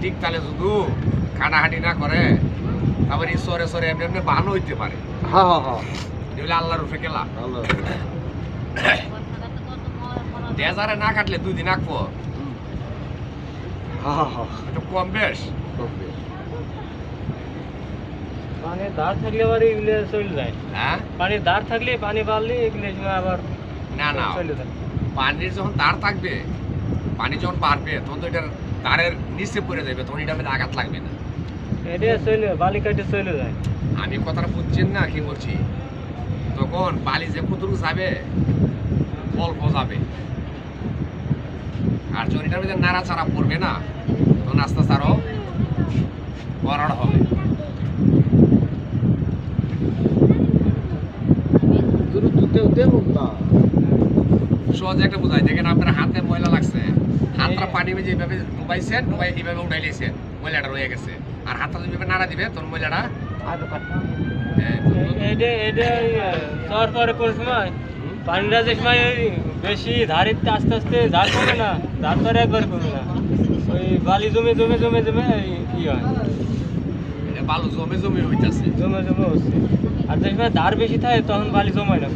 ঠিক তাহলে শুধু খাটাখাটি না করে তারপরে এই সরে সরে এমনি এমনি বাহানো হইতে পারে। হ্যাঁ হ্যাঁ হ্যাঁ এগুলো আল্লাহর আল্লাহ ডেজারে না কাটলে দুই দিন আঁকবো। একটু কম বেশ। পানির ধার থাকলে আবার এগুলো চলে যায়। হ্যাঁ? পানির ধার থাকলে পানি বাড়লে এগুলো আবার না না। পানির যখন তার থাকবে পানি যখন বাড়বে তখন তো এটার তারের নিচে পড়ে যাবে তখন এটা মধ্যে আঘাত লাগবে না। এটা চলে বালি কাটে চলে যায়। আমি কথাটা বুঝছেন না কি বলছি? তখন বালি যে কতটুকু যাবে অল্প যাবে আর যখন এটার মধ্যে নাড়াচাড়া পড়বে না তখন আস্তে আস্তে আরও বড় হবে। সহজে একটা বোঝাই দেখেন আপনার হাতে ময়লা লাগছে। হাতটা পানি এইভাবে ডুবাইছেন ডুবাই এইভাবে উঠাই ময়লাটা রয়ে গেছে। আর হাতটা যদি নাড়া দিবে তখন পরে কোন সময় পানিটা যে সময় বেশি ধারিতে আস্তে আস্তে ধার না ধার পরে একবার না। ওই বালি জমে জমে জমে জমে ই হয়। বালু জমে জমে হইতাছে। জমে জমে হচ্ছে। আর যে সময় ধার বেশি থাকে তখন বালি জমায় না।